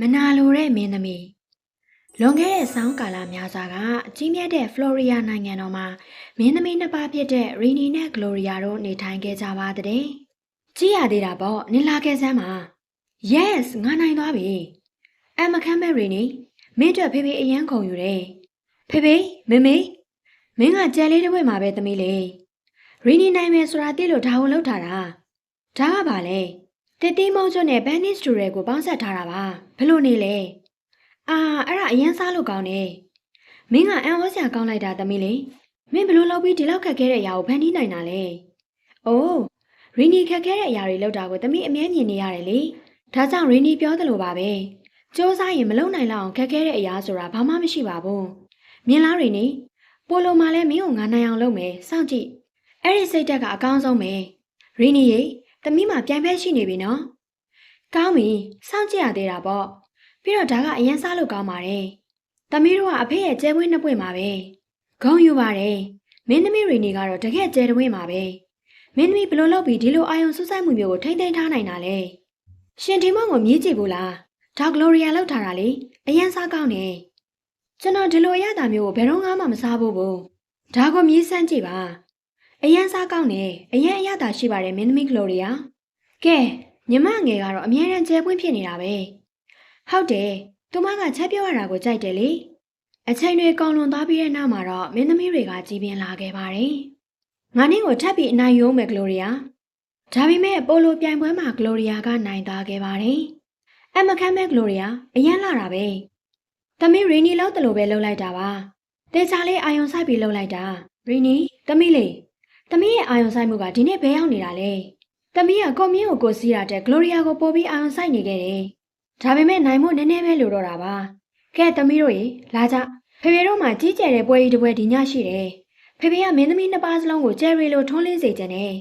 မနာလိုတဲ့မင်းသမီးလွန်ခဲ့တဲ့ဆောင်းကာလများစွာကအကြီးမြတ်တဲ့ဖလော်ရီယာနိုင်ငံတော်မှာမင်းသမီးနှစ်ပါးဖြစ်တဲ့ရီနီနဲ့ဂလိုရီယာတို့နေထိုင်ခဲ့ကြပါတဲ့။ကြည့်ရသေးတာပေါ့နင်လာခဲ့စမ်းပါ Yes ငါနိုင်သွားပြီ။အမခမ်းမဲ့ရီနီမင်းတို့ဖေဖေအရန်ခုံယူတယ်။ဖေဖေမေမေမင်းကကြံလေးတစ်ဝက်မှာပဲသမီးလေ။ရီနီနိုင်မယ်ဆိုတာသိလို့ဒါဝန်လောက်ထားတာ။ဒါကဘာလဲ။ တစ်တီးမုံကျွတ်နဲ့ဘန်နစ်စတူရဲကိုပေါင်းဆက်ထားတာပါ။ဘယ်လိုနေလဲ။အာအဲ့ဒါအရင်စားလို့ကောင်းတယ်။မင်းကအံ့ဩစရာကောင်းလိုက်တာသမီးလေး။မင်းဘလို့လုပ်ပြီးဒီလောက်ခက်ခဲတဲ့အရာကိုဖန်တီးနိုင်တာလဲ။အိုးရီနီခက်ခဲတဲ့အရာတွေလုပ်တာကိုသမီးအမြဲမြင်နေရတယ်လေ။ဒါကြောင့်ရီနီပြောသလိုပါပဲ။စ조사ရင်မလုံနိုင်လောက်အောင်ခက်ခဲတဲ့အရာဆိုတာဘာမှမရှိပါဘူး။မြင်လားရီနီပိုလိုမှာလဲမင်းကိုငါနိုင်အောင်လုပ်မယ်။စောင့်ကြည့်။အဲ့ဒီစိတ်တက်ကအကောင်းဆုံးပဲ။ရီနီရေ သမီးမှပြိုင်ဖက်ရှိနေပြီနော်။ကောင်းပြီ။စောင့်ကြည့်ရသေးတာပေါ့။ပြီးတော့ဒါကအရင်စားလို့ကောင်းပါတယ်။သမီးတို့ကအဖေရဲ့ကျဲပွင့်နှစ်ပွင့်ပါပဲ။ဂုံယူပါတယ်။မင်းသမီးတွေနေကတော့တကယ်ကျဲတဝင်းပါပဲ။မင်းသမီးဘလို့လုပ်ပြီးဒီလိုအာယုံဆူဆိုင်မှုမျိုးကိုထိမ့်သိမ်းထားနိုင်တာလဲ။ရှင်ဒီမောင်ကိုမြည်ကြည့်ဘူးလား။ဒါဂလိုရီယာလောက်ထားတာလေ။အရင်စားကောင်းတယ်။ကျွန်တော်ဒီလိုရတာမျိုးကိုဘယ်တော့မှမစားဘူးဘူး။ဒါကိုမြည်စမ်းကြည့်ပါ။ အရင်စားကောင်းတယ်။အရင်အရသာရှိပါတယ်မင်းသမီးဂလိုရီယာ။ကဲညီမငယ်ကတော့အမြဲတမ်းကျဲပွင့်ဖြစ်နေတာပဲ။ဟုတ်တယ်။သူမကချက်ပြောရတာကိုကြိုက်တယ်လေ။အချိန်တွေကောင်းလွန်သွားပြီးတဲ့နောက်မှာတော့မင်းသမီးတွေကကြီးပြင်းလာခဲ့ပါတယ်။ငါနင်းကိုထပ်ပြီးအနိုင်ရုံးမယ်ဂလိုရီယာ။ဒါပေမဲ့ပိုလိုပြိုင်ပွဲမှာဂလိုရီယာကနိုင်သွားခဲ့ပါတယ်။အမခမ်းမဲ့ဂလိုရီယာအရန်လာတာပဲ။သမီးရီနီလောက်တလို့ပဲလှုပ်လိုက်တာပါ။တေချာလေးအာယုံဆိုင်ပြီးလှုပ်လိုက်တာ။ရီနီသမီးလေး သမီးရဲ့အာယုံဆိုင်မှုကဒီနေ့ဘဲရောက်နေတာလေ။သမီးကကွန်မြင့်ကိုကိုစီးရတဲ့ဂလိုရီယာကိုပို့ပြီးအာယုံဆိုင်နေခဲ့တယ်။ဒါပေမဲ့နိုင်မို့နည်းနည်းပဲလိုတော့တာပါ။ကဲသမီးတို့ရေလာကြဖေဖေတို့မှကြီးကျယ်တဲ့ပွဲကြီးတစ်ပွဲဒီညရှိတယ်။ဖေဖေကမင်းသမီးနှစ်ပါးစလုံးကိုကျယ်ရီလိုထွန်းလင်းစေခြင်းနဲ့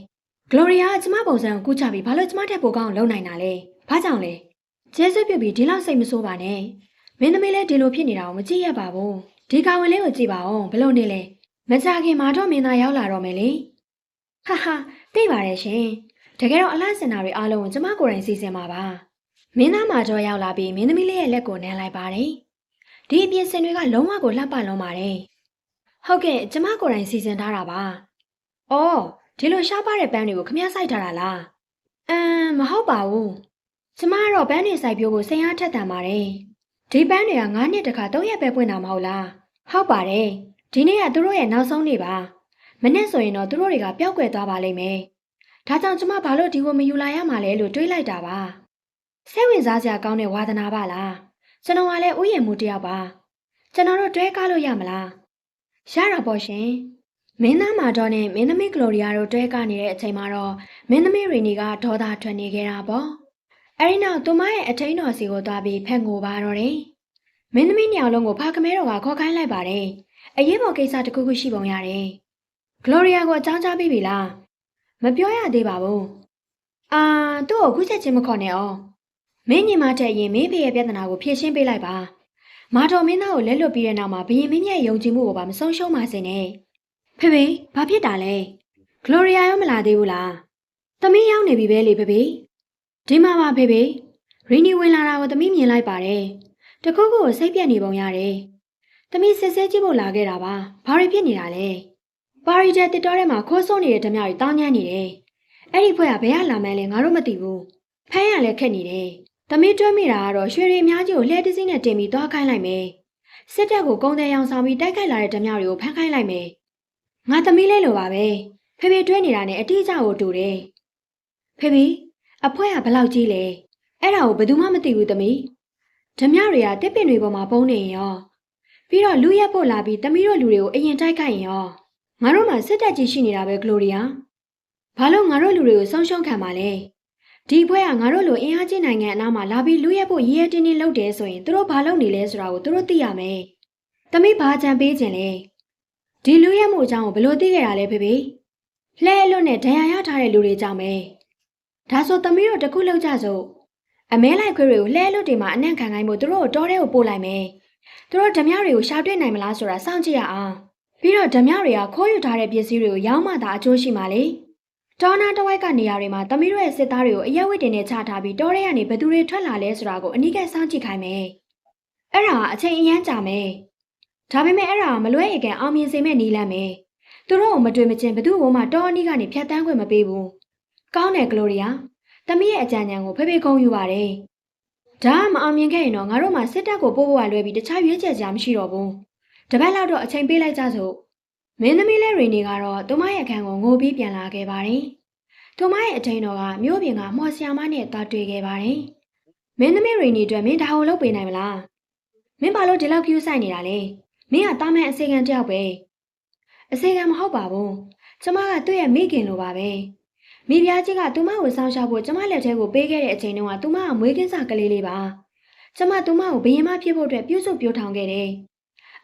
ဂလိုရီယာကကျမပုံစံကိုကူးချပြီးဘာလို့ကျမထက်ပိုကောင်းအောင်လုပ်နိုင်တာလဲ။ဘာကြောင့်လဲ။ကျဲဆွပြုတ်ပြီးဒီလောက်စိတ်မဆိုးပါနဲ့။မင်းသမီးလည်းဒီလိုဖြစ်နေတာကိုမကြည့်ရပါဘူး။ဒီကောင်ဝင်လေးကိုကြည့်ပါဦးဘလို့နေလဲ။မကြခင်မာတော့မင်းသားရောက်လာတော့မယ်လေ။ ဟာဟာသိပါတယ်ရှင်။တကယ်တော့အလားစင်တာတွေအားလုံးကိုကျမကိုယ်တိုင်စီစဉ်မှာပါ။မင်းသားမာကျော်ရောက်လာပြီးမင်းသမီးလေးရဲ့လက်ကိုနမ်းလိုက်ပါတယ်။ဒီအပြင်စင်တွေကလုံးဝကိုလှပလုံးပါတယ်။ဟုတ်ကဲ့ကျမကိုယ်တိုင်စီစဉ်ထားတာပါ။အော်ဒီလိုရှားပါတဲ့ပန်းတွေကိုခမည်းစိုက်ထားတာလား။အမ်မဟုတ်ပါဘူး။ကျမကတော့ပန်းတွေစိုက်ပြိုးဖို့စိန်အားထက်တန်ပါတယ်။ဒီပန်းတွေက9နှစ်တခါ3ရက်ပဲပွင့်တာမဟုတ်လား။ဟုတ်ပါတယ်။ဒီနေ့ကသူတို့ရဲ့နောက်ဆုံးနေ့ပါ။ မနေ့ဆိုရင်တော့သူတို့တွေကပျောက်ကွယ်သွားပါလိမ့်မယ်။ဒါကြောင့်ကျမဘာလို့ဒီကိုမယူလာရမှာလဲလို့တွေးလိုက်တာပါ။စိတ်ဝင်စားစရာကောင်းတဲ့ဝါသနာပါလားကျွန်တော်ကလည်းဥယျာဉ်မှုတစ်ယောက်ပါကျွန်တော်တို့တွဲကားလို့ရမလားရတာပေါ့ရှင်မင်းသားမာတော့နဲ့မင်းသမီးဂလိုရီယာတို့တွဲကားနေတဲ့အချိန်မှာတော့မင်းသမီးရီနီကဒေါသထွက်နေခဲ့တာပေါ့အဲဒီနောက်သူမရဲ့အထိန်တော်စီကိုသွားပြီးဖက်ငိုပါတော့တယ်မင်းသမီးညောင်လုံးကိုဖာကမဲတော်ကခေါ်ခိုင်းလိုက်ပါတယ်အရေးပေါ်ကိစ္စတစ်ခုခုရှိပုံရတယ် ဂလိုရီယာကိုအကြောင်းကြားပြီးပြီလားမပြောရသေးပါဘူးအာသူ့ကိုခုချက်ချင်းမခေါ်နဲ့အောင်မင်းညီမတဲ့ရင်မင်းဖေရဲ့ပြဿနာကိုဖြေရှင်းပေးလိုက်ပါ။မာတော်မင်းသားကိုလက်လွတ်ပြီးတဲ့နောက်မှာဘရင်မင်းရဲ့ယုံကြည်မှုကိုပါမဆုံးရှုံးပါစေနဲ့။ဖေဖေဘာဖြစ်တာလဲ။ဂလိုရီယာရောမလာသေးဘူးလား။သမီးရောက်နေပြီပဲလေဖေဖေ။ဒီမှာပါဖေဖေ။ရီနီဝင်လာတာကိုသမီးမြင်လိုက်ပါတယ်။တခုခုကိုစိတ်ပြက်နေပုံရတယ်။သမီးစစ်ဆဲကြည့်ဖို့လာခဲ့တာပါ။ဘာတွေဖြစ်နေတာလဲ။ ပါရီတဲ့တစ်တော်ထဲမှာခိုးဆိုးနေတဲ့ဓမြတွေတောင်းညမ်းနေတယ်။အဲ့ဒီဖွဲ့ကဘယ်ကလာမှန်းလဲငါတို့မသိဘူး။ဖမ်းရလဲခက်နေတယ်။သမီးတွဲမိတာကတော့ရွှေရီအများကြီးကိုလှဲတစ်စင်းနဲ့တင်ပြီးသွားခိုင်းလိုက်မယ်။စစ်တပ်ကိုကုန်းတဲ့ရောင်ဆောင်ပြီးတိုက်ခိုက်လာတဲ့ဓမြတွေကိုဖမ်းခိုင်းလိုက်မယ်။ငါသမီးလေးလိုပါပဲ။ဖေဖေတွဲနေတာနဲ့အတိအကျကိုတူတယ်။ဖေဖေအဖွဲကဘလောက်ကြီးလဲ။အဲ့ဒါကိုဘယ်သူမှမသိဘူးသမီး။ဓမြတွေကတစ်ပင်တွေပေါ်မှာပုံနေရင်ရောပြီးတော့လူရက်ဖို့လာပြီးသမီးတို့လူတွေကိုအရင်တိုက်ခိုက်ရင်ရော ငါတို့မှစစ်တပ်ကြီးရှိနေတာပဲဂလိုရီယာ။ဘာလို့ငါတို့လူတွေကိုဆုံးရှုံးခံပါလဲ။ဒီဘွဲကငါတို့လိုအင်အားကြီးနိုင်ငံအနားမှာလာပြီးလူရဲဖို့ရည်ရတင်းတင်းလုပ်တယ်ဆိုရင်သူတို့ဘာလုပ်နေလဲဆိုတာကိုသူတို့သိရမယ်။တမိဘာကြံပေးခြင်းလဲ။ဒီလူရဲမှုအကြောင်းကိုဘယ်လိုသိခဲ့တာလဲဖေဖေ။လှဲအလွတ်နဲ့ဒဏ်ရာရထားတဲ့လူတွေကြောင့်ပဲ။ဒါဆိုတမိတို့တခုလောက်ကြစို့အမဲလိုက်ခွေးတွေကိုလှဲအလွတ်တွေမှာအနံ့ခံခိုင်းဖို့သူတို့ကိုတောထဲကိုပို့လိုက်မယ်။သူတို့ဓမြတွေကိုရှာတွေ့နိုင်မလားဆိုတာစောင့်ကြည့်ရအောင်။ ပြီးတော့ဓမြတွေကခိုးယူထားတဲ့ပစ္စည်းတွေကိုရောင်းမှသာအကျိုးရှိမှာလေ။တတောနာတဝိုက်ကနေရာတွေမှာသမီးတို့ရဲ့စစ်သားတွေကိုအရက်ဝတ်တင်နဲ့ချထားပြီးတောထဲကနေဘယ်သူတွေထွက်လာလဲဆိုတာကိုအနီးကပ်စောင့်ကြည့်ခိုင်းမယ်။အဲ့ဒါကအချိန်အရန်ကြာမယ်။ဒါပေမဲ့အဲ့ဒါကမလွဲရကန်အောင်မြင်စေမဲ့နီးလမ်းမယ်။သူတို့ကိုမတွေ့မချင်းဘယ်သူ့ဘုံမှတောအနီးကနေဖြတ်တန်းခွင့်မပေးဘူး။ကောင်းတယ်ဂလိုရီယာ။သမီးရဲ့အကြံဉာဏ်ကိုဖေဖေကုန်းယူပါတယ်။ဒါကမအောင်မြင်ခဲ့ရင်တော့ငါတို့မှစစ်တပ်ကိုပို့ဖို့ကလွဲပြီးတခြားရွေးချယ်စရာမရှိတော့ဘူး။ တပတ်လောက်တော့အချိန်ပေးလိုက်ကြစို့။မင်းသမီးလေးရီနေကတော့သူမရဲ့အခန်းကိုငိုပြီးပြန်လာခဲ့ပါတယ်။သူမရဲ့အထိန်တော်ကမြို့ပြင်ကမော်ဆီယာမနဲ့တွားတွေ့ခဲ့ပါတယ်။မင်းသမီးရီနေအတွက်မင်းဒါကိုလုပ်ပေးနိုင်မလား။မင်းဘာလို့ဒီလောက်ကျူးဆိုင်နေတာလဲ။မင်းကတာမန်အစီကံတယောက်ပဲ။အစီကံမဟုတ်ပါဘူး။ကျမကသူ့ရဲ့မိခင်လိုပါပဲ။မိဖုရားကြီးကသူမကိုစောင့်ရှောက်ဖို့ကျမလက်ထဲကိုပေးခဲ့တဲ့အချိန်တုန်းကသူမကမွေးကင်းစာကလေးလေးပါ။ကျမသူမကိုဘယင်မဖြစ်ဖို့အတွက်ပြုစုပြောထောင်ခဲ့တယ်။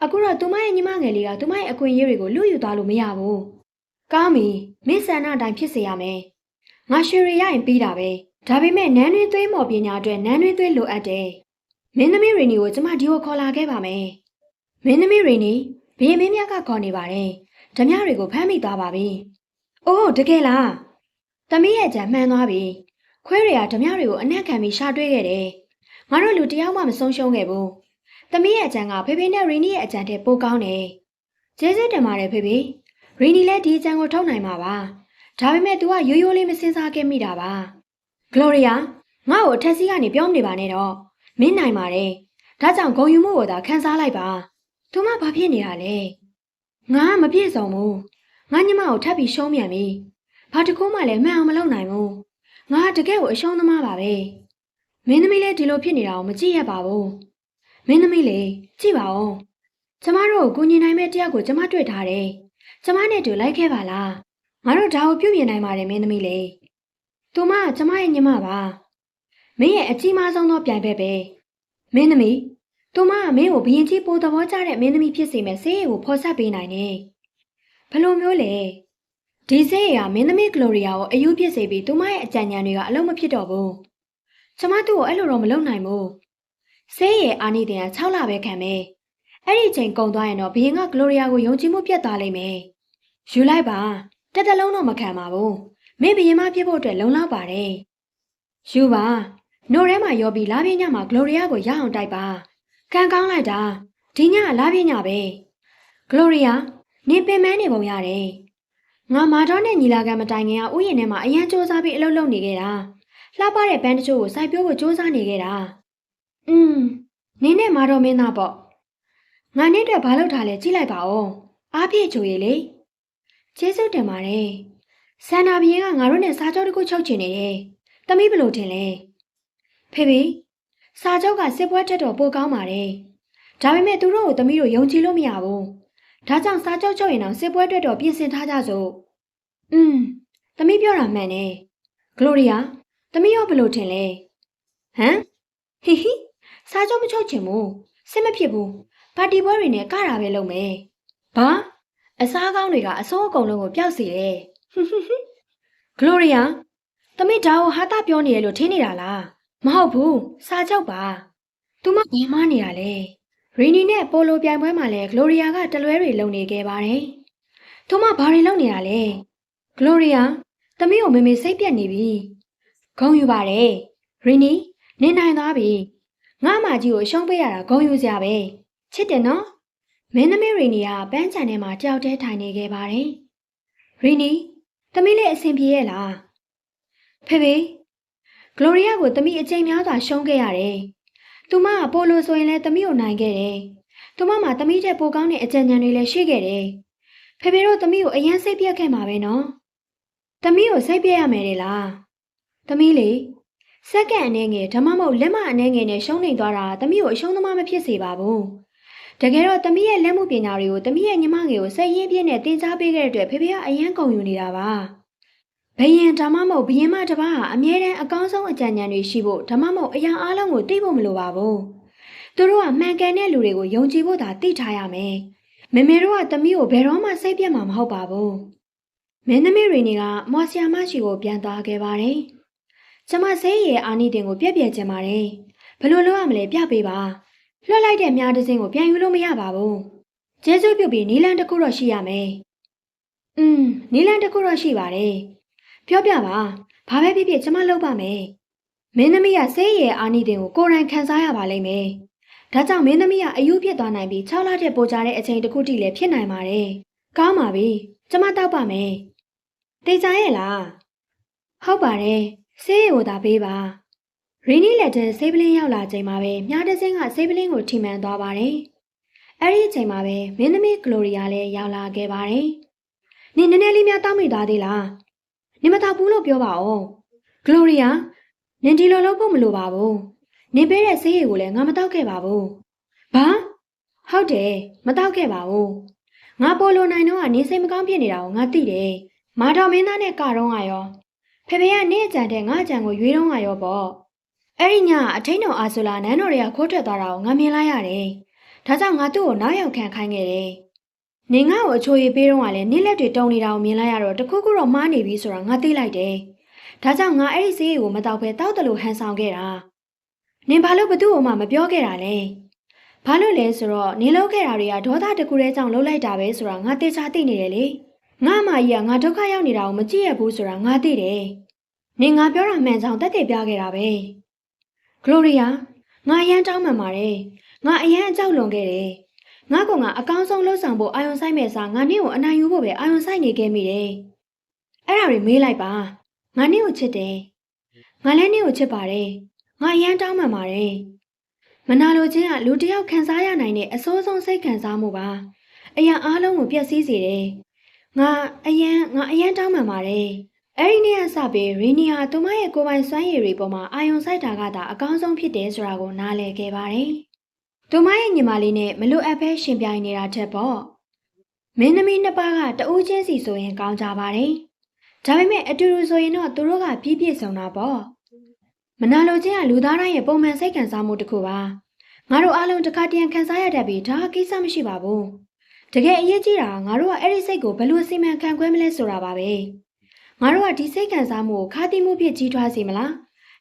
အခုတော့သူမရဲ့ညီမငယ်လေးကသူမရဲ့အခွင့်အရေးတွေကိုလူယူသွားလို့မရဘူး။ကောင်းပြီ။မင်းဆန္ဒအတိုင်းဖြစ်စေရမယ်။ငါရွှေရရရင်ပြီးတာပဲ။ဒါပေမဲ့နန်းတွင်းသွေးမော်ပညာအတွက်နန်းတွင်းသွေးလိုအပ်တယ်။မင်းသမီးရီနီကိုကျမဒီကိုခေါ်လာခဲ့ပါမယ်။မင်းသမီးရီနီဘယင်မင်းမြတ်ကခေါ်နေပါတယ်။ဓမြတွေကိုဖမ်းမိသွားပါပြီ။အိုးတကယ်လား။သမီးရဲ့ကြံမှန်သွားပြီ။ခွဲတွေကဓမြတွေကိုအနက်ခံပြီးရှာတွေ့ခဲ့တယ်။ငါတို့လူတယောက်မှမဆုံးရှုံးခဲ့ဘူး။ သမီးရဲ့အကြံကဖေဖေနဲ့ရီနီရဲ့အကြံတဲ့ပိုကောင်းတယ်။ကျေးဇူးတင်ပါတယ်ဖေဖေ။ရီနီလည်းဒီအကြံကိုထုတ်နိုင်မှာပါ။ဒါပေမဲ့ तू ကရိုးရိုးလေးမစင်စားခဲ့မိတာပါ။ Gloria ငါ့ကိုအထက်စီးကနေပြောမနေပါနဲ့တော့။မင်းနိုင်ပါတယ်။ဒါကြောင့်ဂုံယူမှုကိုသာခန်းစားလိုက်ပါ။ तू မဘာဖြစ်နေတာလဲ။ငါကမပြည့်စုံဘူး။ငါညမကိုထပ်ပြီးရှုံးမြန်ပြီ။ဘာတကူမှလည်းမှန်အောင်မလုပ်နိုင်ဘူး။ငါကတကယ်ကိုအရှုံးသမားပါပဲ။မင်းသမီးလည်းဒီလိုဖြစ်နေတာကိုမကြည့်ရပါဘူး။ မင်းသမီးလေကြည့်ပါဦး။ကျမတို့ကိုကူညီနိုင်မဲ့တယောက်ကိုကျမတွေ့ထားတယ်။ကျမနဲ့တူလိုက်ခဲ့ပါလား။ငါတို့ဒါကိုပြုပြင်နိုင်ပါတယ်မင်းသမီးလေ။သူမကကျမရဲ့ညီမပါ။မင်းရဲ့အကြီးမားဆုံးသောပြိုင်ဘက်ပဲ။မင်းသမီးသူမကမင်းကိုဘရင်ကြီးပိုသဘောကျတဲ့မင်းသမီးဖြစ်စေမဲ့ဆေးရည်ကိုဖော်ဆက်ပေးနိုင်တယ်။ဘယ်လိုမျိုးလဲ။ဒီဆေးရည်ကမင်းသမီးဂလိုရီယာကိုအယူဖြစ်စေပြီးသူမရဲ့အကြံဉာဏ်တွေကအလုံးမဖြစ်တော့ဘူး။ကျမတို့ကိုအဲ့လိုတော့မလုပ်နိုင်ဘူး။ ဆေးရည်အာနိတင်က6လပဲခံမယ်။အဲ့ဒီချိန်ကုန်သွားရင်တော့ဘရင်ကဂလိုရီယာကိုယုံကြည်မှုပြတ်သွားလိမ့်မယ်။ယူလိုက်ပါ။တက်တလုံးတော့မခံပါဘူး။မင်းဘရင်မဖြစ်ဖို့အတွက်လုံလောက်ပါတယ်။ယူပါ။နိုထဲမှာရောပြီးလာပြင်းညမှာဂလိုရီယာကိုရအောင်တိုက်ပါ။ခံကောင်းလိုက်တာ။ဒီညကလာပြင်းညပဲ။ဂလိုရီယာနင်ပင်မနေပုံရတယ်။ငါမာတော့နဲ့ညီလာခံမတိုင်ခင်ကဥယျာဉ်ထဲမှာအရန်စူးစမ်းပြီးအလုပ်လုပ်နေခဲ့တာ။လှပတဲ့ဘန်းတချို့ကိုစိုက်ပျိုးဖို့စူးစမ်းနေခဲ့တာ။ อืมနင်းနဲ့မာတော့မင်းသားပေါ့။ငါနဲ့အတွက်ဘာလုပ်ထားလဲကြည့်လိုက်ပါဦး။အားပြည့်ချိုရည်လေ။ကျေးဇူးတင်ပါတယ်။ဆန္ဒဘီရင်ကငါတို့နဲ့စားကြောတစ်ခုချုပ်ချင်နေတယ်။တမီးဘလို့ထင်လဲ။ဖေဖေစာချုပ်ကစစ်ပွဲတက်တော့ပိုကောင်းပါတယ်။ဒါပေမဲ့သူတို့ကိုတမီးတို့ယုံကြည်လို့မရဘူး။ဒါကြောင့်စာချုပ်ချုပ်ရင်တော့စစ်ပွဲတက်တော့ပြင်ဆင်ထားကြစို့။อืมတမီးပြောတာမှန်တယ်။ဂလိုရီယာတမီးရောဘလို့ထင်လဲ။ဟမ်ဟီဟီ စာချုပ်မချုပ်ချင်ဘူး။စစ်မဖြစ်ဘူး။ပါတီပွဲတွေနဲ့ကတာပဲလုပ်မယ်။ဘာအစားကောင်းတွေကအစိုးအကုန်လုံးကိုပျောက်စေတယ်။ဟွန်းဟွန်းဟွန်းဂလိုရီယာတမီးဒါကိုဟာတာပြောနေရလို့ထင်နေတာလား။မဟုတ်ဘူးစာချုပ်ပါ။ तू မဘယ်မှနေတာလဲ။ရီနီနဲ့ပိုလိုပြိုင်ပွဲမှာလဲဂလိုရီယာကတလွဲတွေလုံနေခဲ့ပါတယ်။ तू မဘာတွေလုပ်နေတာလဲ။ဂလိုရီယာတမီးကိုမေမေစိတ်ပြက်နေပြီ။ဂုံယူပါတယ်။ရီနီနင်နိုင်သွားပြီ။ ငါအမကြီးကိုအရှုံးပေးရတာဂုံယူစရာပဲ။ချစ်တယ်နော်။မင်းသမီးရီနီကပန်းချန်ထဲမှာကြောက်တဲထိုင်နေခဲ့ပါတယ်။ရီနီတမီးလေးအဆင်ပြေရဲ့လား။ဖေဖေဂလိုရီယာကိုတမီးအချိန်များစွာရှုံးခဲ့ရတယ်။သူမကပိုလိုဆိုရင်လည်းတမီးကိုနိုင်ခဲ့တယ်။သူမမှာတမီးတဲ့ပိုကောင်းတဲ့အကြံဉာဏ်တွေလည်းရှိခဲ့တယ်။ဖေဖေတို့တမီးကိုအရင်စိတ်ပြက်ခဲ့မှာပဲနော်။တမီးကိုစိတ်ပြက်ရမယ်လေလား။တမီးလေ စက္ကန့်အနေငယ်ဓမ္မမဟုတ်လက်မအနေငယ်နဲ့ရှုံးနေသွားတာတမီးကိုအရှုံးသမားမဖြစ်စေပါဘူး။တကယ်တော့တမီးရဲ့လက်မှုပညာတွေကိုတမီးရဲ့ညီမငယ်ကိုစိတ်ရင်းပြည့်နဲ့တင် जा ပေးခဲ့တဲ့အတွက်ဖေဖေကအရန်ကုန်ယူနေတာပါ။ဘယင်ဓမ္မမဟုတ်ဘယင်မတစ်ပါးဟာအမြဲတမ်းအကောင်းဆုံးအကြံဉာဏ်တွေရှိဖို့ဓမ္မမဟုတ်အရာအလုံးကိုသိဖို့မလိုပါဘူး။သူတို့ကမှန်ကန်တဲ့လူတွေကိုယုံကြည်ဖို့သာသိထားရမယ်။မေမေတို့ကတမီးကိုဘယ်တော့မှစိတ်ပြတ်မှာမဟုတ်ပါဘူး။မင်းသမီးတွေနေကမော်ဆီယာမရှိကိုပြန်သွားခဲ့ပါတယ်။ ကျမဆေးရည်အာနီတင်ကိုပြက်ပြက်ချင်ပါတယ်။ဘယ်လိုလုပ်ရမလဲပြပေးပါ။လွှတ်လိုက်တဲ့မြားတစ်စင်းကိုပြန်ယူလို့မရပါဘူး။ကျေးဇူးပြုပြီးနီလန်တစ်ခုတော့ရှိရမယ်။อืมနီလန်တစ်ခုတော့ရှိပါတယ်။ပြောပြပါဘာပဲဖြစ်ဖြစ်ကျမလုပ်ပါမယ်မင်းသမီးကဆေးရည်အာနိတင်ကိုကိုယ်တိုင်ခံစားရပါလိမ့်မယ်ဒါကြောင့်မင်းသမီးကအယူဖြစ်သွားနိုင်ပြီး6လတဲ့ပိုကြတဲ့အချိန်တစ်ခုထိလည်းဖြစ်နိုင်ပါတယ်ကောင်းပါပြီကျမတောက်ပါမယ်တေချာရဲ့လားဟုတ်ပါတယ် ဆေးရည်ကိုသာပေးပါရင်းနီလက်ထဲဆေးပလင်းရောက်လာချိန်မှာပဲမြားတစင်းကဆေးပလင်းကိုထိမှန်သွားပါတယ်အဲ့ဒီအချိန်မှာပဲမင်းသမီးဂလိုရီယာလည်းရောက်လာခဲ့ပါတယ်နင်နည်းနည်းလေးများတောက်မိသွားသေးလားနင်မတောက်ဘူးလို့ပြောပါဦးဂလိုရီယာနင်ဒီလိုလုပ်ဖို့မလိုပါဘူးနင်ပေးတဲ့ဆေးရည်ကိုလည်းငါမတောက်ခဲ့ပါဘူးဘာဟုတ်တယ်မတောက်ခဲ့ပါဘူးငါပိုလိုနိုင်တော့ကနေစိတ်မကောင်းဖြစ်နေတာကိုငါသိတယ်မာတော်မင်းသားနဲ့ကတော့ကရော ဖေဖေကနေ့အကြံတဲ့ငါအကြံကိုရွေးတော့ကရောပေါ့အဲ့ဒီညအထိန်တော်အာဆိုလာနန်းတော်တွေကခိုးထွက်သွားတာကိုငါမြင်လိုက်ရတယ်ဒါကြောင့်ငါသူ့ကိုနောက်ရောက်ခံခိုင်းခဲ့တယ်နင်ငါ့ကိုအချိုရည်ပေးတော့ကလည်းနင်းလက်တွေတုံနေတာကိုမြင်လိုက်ရတော့တခုခုတော့မှားနေပြီဆိုတာငါသိလိုက်တယ်။ဒါကြောင့်ငါအဲ့ဒီဆေးကိုမတောက်ဘဲတောက်တယ်လို့ဟန်ဆောင်ခဲ့တာ။နင်ဘာလို့ဘသူ့ကိုမှမပြောခဲ့တာလဲ။ဘာလို့လဲဆိုတော့နင်လုပ်ခဲ့တာတွေကဒေါသတကူတဲ့ကြောင့်လုပ်လိုက်တာပဲဆိုတာငါသိချာသိနေတယ်လေ။ ငါအမကြီးကငါဒုက္ခရောက်နေတာကိုမကြည့်ရဘူးဆိုတာငါသိတယ်။နင်ငါပြောတာမှန်ကြောင်တက်တည်ပြခဲ့တာပဲ။ဂလိုရီယာငါအရန်တောင်းမှန်ပါတယ်။ငါအရန်အကြောက်လွန်ခဲ့တယ်။ငါကငါအကောင်းဆုံးလှုပ်ဆောင်ဖို့အာယုံဆိုင်မဲ့စားငါနင့်ကိုအနိုင်ယူဖို့ပဲအာယုံဆိုင်နေခဲ့မိတယ်။အဲ့ဒါတွေမေးလိုက်ပါ။ငါနင့်ကိုချစ်တယ်။ငါလည်းနင့်ကိုချစ်ပါတယ်။ငါအရန်တောင်းပန်ပါတယ်။မနာလိုခြင်းကလူတစ်ယောက်ခံစားရနိုင်တဲ့အဆိုးဆုံးစိတ်ခံစားမှုပါ။အရာအားလုံးကိုပျက်စီးစေတယ်။ ငါအရန်ငါအရန်တောင်းပန်ပါတယ်။အဲ့ဒီနေ့ကစပြီးရီနီယာသူမရဲ့ကိုယ်ပိုင်စွမ်းရည်တွေပေါ်မှာအာယုံဆိုင်တာကသာအကောင်းဆုံးဖြစ်တယ်ဆိုတာကိုနားလည်ခဲ့ပါတယ်။သူမရဲ့ညီမလေးနဲ့မလို့အပ်ဖဲရှင်ပြိုင်နေတာချက်ပေါ့မင်းသမီးနှစ်ပါးကတဦးချင်းစီဆိုရင်ကောင်းကြပါတယ်ဒါပေမဲ့အတူတူဆိုရင်တော့သူတို့ကပြည့်ပြည့်စုံတာပေါ့မနာလိုခြင်းကလူသားတိုင်းရဲ့ပုံမှန်စိတ်ခံစားမှုတစ်ခုပါငါတို့အားလုံးတစ်ခါတည်းခံစားရတတ်ပြီးဒါကကိစ္စမရှိပါဘူး တကယ်အရေးကြီးတာကငါတို့ကအဲ့ဒီစိတ်ကိုဘယ်လိုစီမံခန့်ခွဲမလဲဆိုတာပါပဲငါတို့ကဒီစိတ်ခံစားမှုကိုခါတိမှုဖြစ်ကြီးထွားစေမလား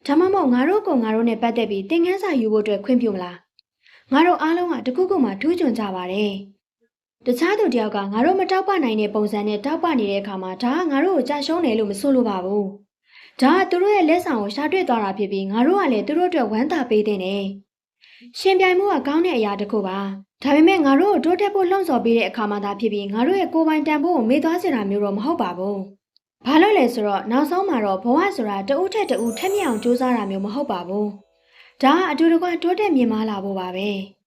ဒါမှမဟုတ်ငါတို့ကငါတို့နဲ့ပတ်သက်ပြီးသင်ခန်းစာယူဖို့အတွက်ခွင့်ပြုမလားငါတို့အားလုံးကတခုခုမှထူးချွန်ကြပါတယ်။တခြားသူတယောက်ကငါတို့မတောက်ပနိုင်တဲ့ပုံစံနဲ့တောက်ပနေတဲ့အခါမှာဒါကငါတို့ကိုကြာရှုံးတယ်လို့မဆိုလိုပါဘူး။ဒါကသူတို့ရဲ့လက်ဆောင်ကိုရှာတွေ့သွားတာဖြစ်ပြီးငါတို့ကလည်းသူတို့အတွက်ဝမ်းသာပေးတဲ့နဲ့။ ရှင်ပြိုင်မှုကကောင်းတဲ့အရာတစ်ခုပါ။ဒါပေမဲ့ငါတို့ကိုတိုးတက်ဖို့လှုံ့ဆော်ပေးတဲ့အခါမှာသာဖြစ်ပြီးငါတို့ရဲ့ကိုယ်ပိုင်တန်ဖိုးကိုမေ့သွားစေတာမျိုးတော့မဟုတ်ပါဘူး။ဘာလို့လဲဆိုတော့နောက်ဆုံးမှာတော့ဘဝဆိုတာတဦးထက်တဦးထက်မြက်အောင်ကြိုးစားတာမျိုးမဟုတ်ပါဘူး။ဒါကအတူတကွတိုးတက်မြင်မာလာဖို့ပါပဲ။